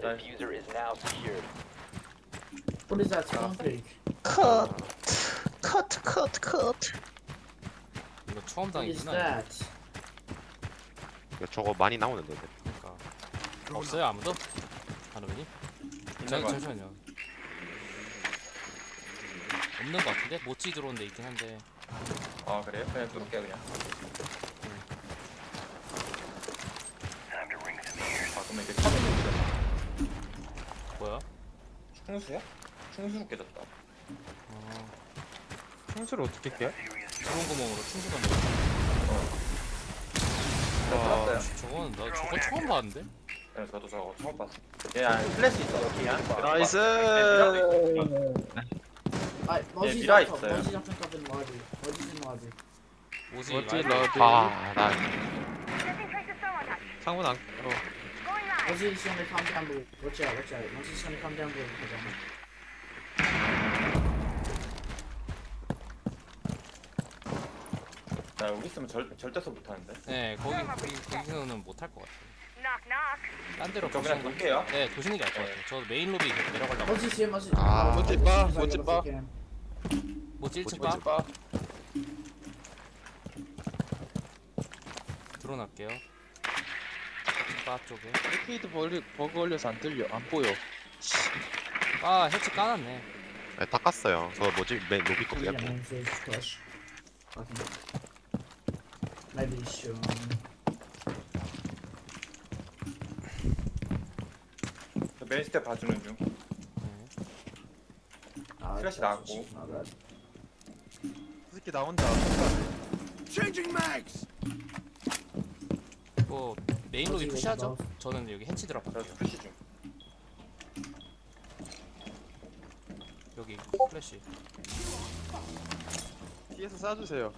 The diffuser is now secured. What is that spawn pig? 컷. 컷, 컷, 컷. 이거 처음 What is 당이구나. that? 이거 저거 많이 나오는데. 그러니까. 없어요 아무도? 하루님? 있는 거 잠시만요. 없는 것 같은데? 모찌 들어온 데 있긴 한데 아 그래요? 그냥 뚫을게 그냥 아 그러면 이게 카드 문제네 뭐야? 충수야? 충수로 깨졌다 어, 충수를 어떻게 깨? 들어온 구멍으로 충수가 네, 뚫었어요 저거는 나 저거 처음 봤는데? 네, 저도 저거 처음 봤어 얘 플래시 있어 여기야 나이스. 아, 머지 미라 잡 있어요. 머지 잡힌 값은 뭐지? 머지 뭐지? 오지 뭐지 라이브? 러드. 아, 나 상문 안. 어. 머지 시험에 감지 한 번. watch out, watch out. 머지 시험에 감지 한 번. 하자. 나 여기 있으면 절, 절대서 못하는데 네 거기 거기 거기서는 못할 것 같아. Knock knock. 딴 데로 저 그냥 가시는 거. 돌게요 네 도시는 게 나을 것 같아요. 저 메인 로비 계속 내려가려고. 머지 시험 머지. 아, 멋지 봐, 멋지 봐. 뭐 찔찔 봐? 뭐지 봐. 드러날게요. 바 쪽에. 리퀴드 벌리 버그 걸려서 안 들려. 안 보여. 아 해치 까놨네. 네, 닦았어요. 저 뭐지? 맨 로비 거 그냥. Maybe. 저 메인 스텝 봐주는 중 Ah, Flash that's 나왔고. 새끼 나온다. 뭐 메인 로비 어디 푸시하죠? 저는 여기 해치 저 들어갈게요. 푸시 중 여기 플래시. 뒤에서 쏴주세요.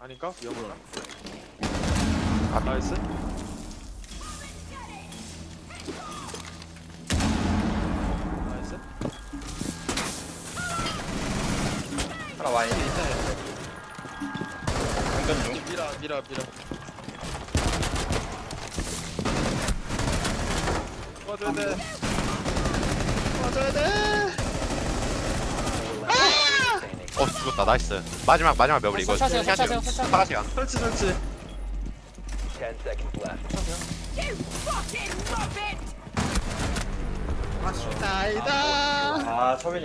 아닌가? 위험으로. 아 나이스. 나이스. 하나 와인 장전 중 미라 미라 미라. 도와줘야 돼. 도와줘야 돼. 어, 죽었다. 나이스. 마지막 마지막 몇블 이거. 설치하세요, 설치하세요, 설치하세요. 파라 시간. 설치 설치. 10 seconds left. 나이다. 아 처음에